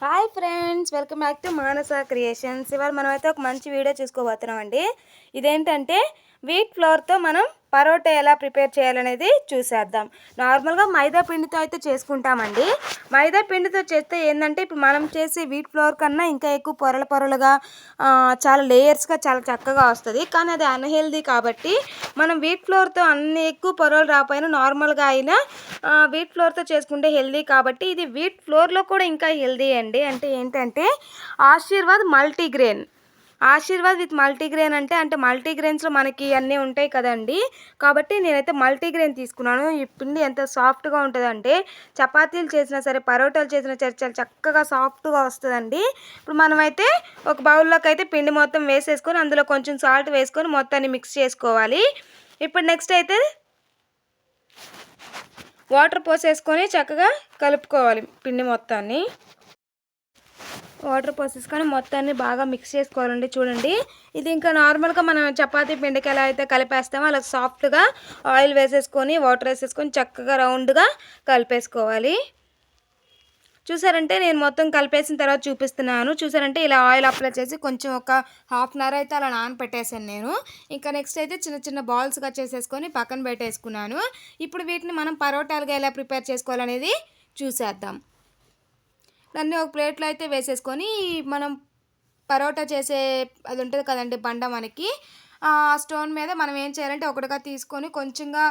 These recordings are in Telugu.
Hi friends welcome back to Manasa creations ఇవాళ మనమైతే ఒక మంచి వీడియో చూసుకోబోతున్నాం అండి ఇదేంటంటే వీట్ ఫ్లోర్తో మనం పరోటా ఎలా ప్రిపేర్ చేయాలనేది చూసేద్దాం. నార్మల్గా మైదా పిండితో అయితే చేసుకుంటామండి. మైదా పిండితో చేస్తే ఏంటంటే ఇప్పుడు మనం చేసే వీట్ ఫ్లోర్ కన్నా ఇంకా ఎక్కువ పొరల పొరలుగా చాలా లేయర్స్గా చాలా చక్కగా వస్తుంది. కానీ అది అన్హెల్దీ కాబట్టి మనం వీట్ ఫ్లోర్తో అన్ని ఎక్కువ పొరలు రాపోయినా నార్మల్గా అయినా వీట్ ఫ్లోర్తో చేసుకుంటే హెల్దీ కాబట్టి ఇది వీట్ ఫ్లోర్లో కూడా ఇంకా హెల్దీ అండి. అంటే ఏంటంటే Aashirvaad multigrain. Aashirvaad with multigrain అంటే అంటే మల్టీగ్రెయిన్స్లో మనకి అన్నీ ఉంటాయి కదండి. కాబట్టి నేనైతే మల్టీగ్రెయిన్ తీసుకున్నాను. ఈ పిండి ఎంత సాఫ్ట్గా ఉంటుందంటే చపాతీలు చేసినా సరే పరోటాలు చేసినా సరే చాలా చక్కగా సాఫ్ట్గా వస్తుందండి. ఇప్పుడు మనమైతే ఒక బౌల్లోకి అయితే పిండి మొత్తం వేసేసుకొని అందులో కొంచెం సాల్ట్ వేసుకొని మొత్తాన్ని మిక్స్ చేసుకోవాలి. ఇప్పుడు నెక్స్ట్ అయితే వాటర్ పోసేసుకొని చక్కగా కలుపుకోవాలి పిండి మొత్తాన్ని. వాటర్ పోసేసుకొని మొత్తాన్ని బాగా మిక్స్ చేసుకోవాలండి. చూడండి. ఇది ఇంకా నార్మల్గా మనం చపాతీ పిండికి ఎలా అయితే కలిపేస్తామో అలా సాఫ్ట్గా ఆయిల్ వేసేసుకొని వాటర్ వేసేసుకొని చక్కగా రౌండ్గా కలిపేసుకోవాలి. చూసారంటే నేను మొత్తం కలిపేసిన తర్వాత చూపిస్తున్నాను. చూసారంటే ఇలా ఆయిల్ అప్లై చేసి కొంచెం ఒక హాఫ్ అన్ అవర్ అయితే అలా నానపెట్టేసాను నేను. ఇంకా నెక్స్ట్ అయితే చిన్న చిన్న బాల్స్గా చేసేసుకొని పక్కన పెట్టేసుకున్నాను. ఇప్పుడు వీటిని మనం పరోటాలుగా ఎలా ప్రిపేర్ చేసుకోవాలనేది చూసేద్దాం. దాన్ని ఒక ప్లేట్లో అయితే వేసేసుకొని మనం పరోటా చేసే అది ఉంటుంది కదండి బండ మనకి ఆ స్టోన్ మీద మనం ఏం చేయాలంటే ఒకటిగా తీసుకొని కొంచెంగా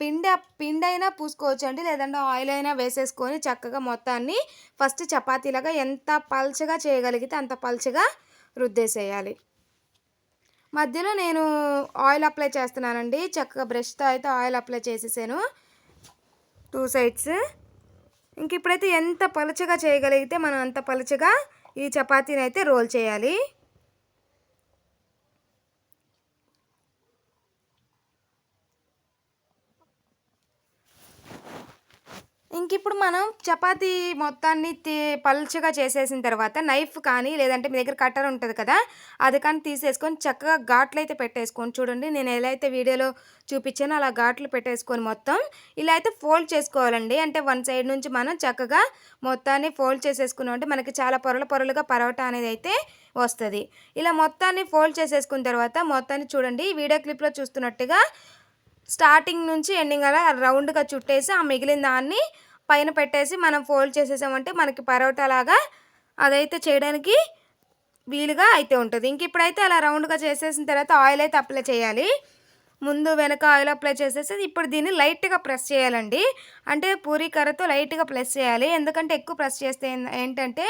పిండి పిండి అయినా పూసుకోవచ్చు అండి లేదంటే ఆయిల్ అయినా వేసేసుకొని చక్కగా మొత్తాన్ని ఫస్ట్ చపాతీలాగా ఎంత పల్చగా చేయగలిగితే అంత పల్చగా రుద్దేసేయాలి. మధ్యలో నేను ఆయిల్ అప్లై చేస్తున్నానండి చక్కగా బ్రష్తో అయితే ఆయిల్ అప్లై చేసేసాను. Two sides. ఇంక ఇప్పుడైతే ఎంత పలుచగా చేయగలిగితే మనం అంత పలుచగా ఈ చపాతీని అయితే రోల్ చేయాలి. ఇంక ఇప్పుడు మనం చపాతీ మొత్తాన్ని పలుచగా చేసేసిన తర్వాత నైఫ్ కానీ లేదంటే మీ దగ్గర కట్టర్ ఉంటుంది కదా అది కానీ తీసేసుకొని చక్కగా ఘాట్లు అయితే పెట్టేసుకొని చూడండి నేను ఎలా అయితే వీడియోలో చూపించానో అలా ఘాట్లు పెట్టేసుకొని మొత్తం ఇలా అయితే ఫోల్డ్ చేసుకోవాలండి. అంటే వన్ సైడ్ నుంచి మనం చక్కగా మొత్తాన్ని ఫోల్డ్ చేసేసుకున్నాం అంటే మనకి చాలా పొరలు పొరలుగా పరోటా అనేది అయితే వస్తుంది. ఇలా మొత్తాన్ని ఫోల్డ్ చేసేసుకున్న తర్వాత మొత్తాన్ని చూడండి వీడియో క్లిప్లో చూస్తున్నట్టుగా స్టార్టింగ్ నుంచి ఎండింగ్ అలా రౌండ్గా చుట్టేసి ఆ మిగిలిన దాన్ని పైన పెట్టేసి మనం ఫోల్డ్ చేసేసామంటే మనకి పరోటా లాగా అదైతే చేయడానికి వీలుగా అయితే ఉంటుంది. ఇంక ఇప్పుడైతే అలా రౌండ్గా చేసేసిన తర్వాత ఆయిల్ అయితే అప్లై చేయాలి. ముందు వెనక ఆయిల్ అప్లై చేసేసి ఇప్పుడు దీన్ని లైట్గా ప్రెస్ చేయాలండి. అంటే పూరి కర్రతో లైట్గా ప్రెస్ చేయాలి. ఎందుకంటే ఎక్కువ ప్రెస్ చేస్తే ఏంటంటే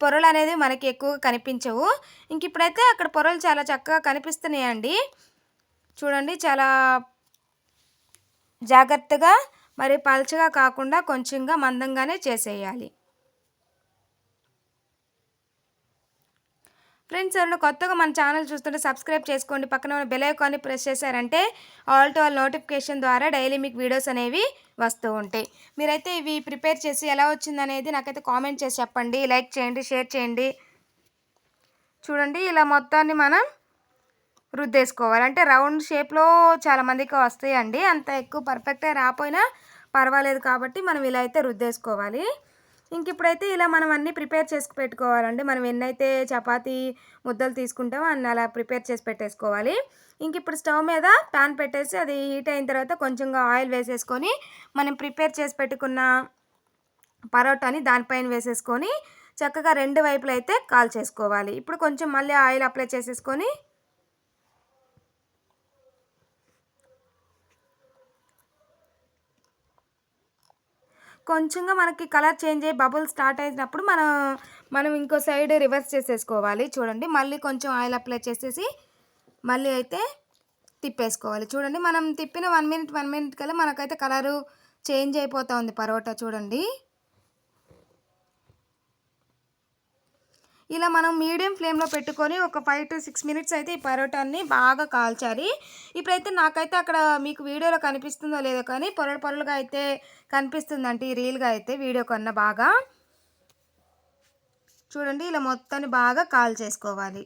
పొరలు అనేది మనకి ఎక్కువగా కనిపించవు. ఇంక ఇప్పుడైతే అక్కడ పొరలు చాలా చక్కగా కనిపిస్తున్నాయండి. చూడండి చాలా జాగ్రత్తగా మరి పల్చగా కాకుండా కొంచెంగా మందంగానే చేసేయాలి. ఫ్రెండ్స్ ఎవరైనా కొత్తగా మన ఛానల్ చూస్తుంటే సబ్స్క్రైబ్ చేసుకోండి. పక్కన ఉన్న బెల్ ఐకాన్ని ప్రెస్ చేశారంటే ఆల్ టు ఆల్ నోటిఫికేషన్ ద్వారా డైలీ మీకు వీడియోస్ అనేవి వస్తూ ఉంటాయి. మీరైతే ఇవి ప్రిపేర్ చేసి ఎలా వచ్చిందనేది నాకైతే కామెంట్ చేసి చెప్పండి. లైక్ చేయండి షేర్ చేయండి. చూడండి ఇలా మొత్తాన్ని మనం రుద్దేసుకోవాలి. అంటే రౌండ్ షేప్లో చాలా మందికి వస్తాయండి. అంత ఎక్కువ పర్ఫెక్ట్గా రాపోయినా పర్వాలేదు కాబట్టి మనం ఇలా అయితే రుద్దేసుకోవాలి. ఇంక ఇప్పుడైతే ఇలా మనం అన్నీ ప్రిపేర్ చేసి పెట్టుకోవాలండి. మనం ఎన్నైతే చపాతీ ముద్దలు తీసుకుంటామో అన్ని అలా ప్రిపేర్ చేసి పెట్టేసుకోవాలి. ఇంక ఇప్పుడు స్టవ్ మీద ప్యాన్ పెట్టేసి అది హీట్ అయిన తర్వాత కొంచెంగా ఆయిల్ వేసేసుకొని మనం ప్రిపేర్ చేసి పెట్టుకున్న పరోటాని దానిపైన వేసేసుకొని చక్కగా రెండు వైపులు అయితే కాల్ చేసుకోవాలి ఇప్పుడు కొంచెం మళ్ళీ ఆయిల్ అప్లై చేసేసుకొని కొంచెంగా మనకి కలర్ చేంజ్ అయ్యి బబుల్ స్టార్ట్ అయినప్పుడు మనం మనం ఇంకో సైడ్ రివర్స్ చేసేసుకోవాలి. చూడండి మళ్ళీ కొంచెం ఆయిల్ అప్లై చేసేసి మళ్ళీ అయితే తిప్పేసుకోవాలి. చూడండి మనం తిప్పిన వన్ మినిట్ వన్ మినిట్ కల్లా మనకైతే కలరు చేంజ్ అయిపోతూ ఉంది పరోటా. చూడండి. ఇలా మనం మీడియం ఫ్లేమ్లో పెట్టుకొని ఒక ఫైవ్ టు సిక్స్ మినిట్స్ అయితే ఈ పరోటాన్ని బాగా కాల్చాలి. ఇప్పుడైతే నాకైతే అక్కడ మీకు వీడియోలో కనిపిస్తుందో లేదో కానీ పొరలు పొరలుగా అయితే కనిపిస్తుందంటే ఈ రీల్గా అయితే వీడియో కన్నా బాగా. చూడండి ఇలా మొత్తాన్ని బాగా కాల్ చేసుకోవాలి.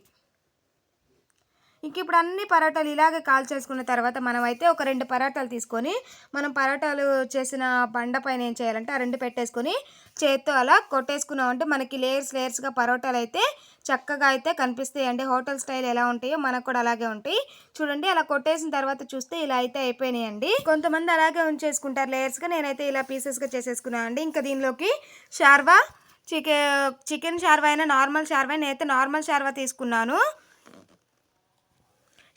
ఇంక ఇప్పుడు అన్ని పరోటాలు ఇలాగే కాల్ చేసుకున్న తర్వాత మనం అయితే ఒక రెండు పరోటాలు తీసుకొని మనం పరోటాలు చేసిన బండ పైన ఏం చేయాలంటే ఆ రెండు పెట్టేసుకొని చేత్తో అలా కొట్టేసుకున్నామంటే మనకి లేయర్స్ లేయర్స్గా పరోటాలు అయితే చక్కగా అయితే కనిపిస్తాయి అండి హోటల్ స్టైల్ ఎలా ఉంటాయో మనకు కూడా అలాగే ఉంటాయి. చూడండి అలా కొట్టేసిన తర్వాత చూస్తే ఇలా అయితే అయిపోయినాయి అండి కొంతమంది అలాగే ఉంచేసుకుంటారు లేయర్స్గా. నేనైతే ఇలా పీసెస్గా చేసేసుకున్నాను అండి. ఇంకా దీనిలోకి షార్వా చికెన్ చికెన్ షార్వా అయినా నార్మల్ షార్వా నేనైతే నార్మల్ షార్వా తీసుకున్నాను.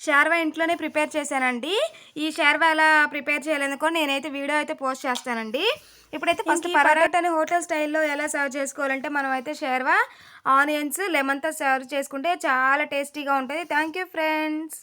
షార్వా ఇంట్లోనే ప్రిపేర్ చేశానండి. ఈ షార్వా ఎలా ప్రిపేర్ చేయాలనుకో నేనైతే వీడియో అయితే పోస్ట్ చేస్తానండి. ఇప్పుడైతే ఫస్ట్ పరోటాని హోటల్ స్టైల్లో ఎలా సర్వ్ చేసుకోవాలంటే మనం అయితే షార్వా ఆనియన్స్ లెమన్తో సర్వ్ చేసుకుంటే చాలా టేస్టీగా ఉంటుంది. Thank you friends.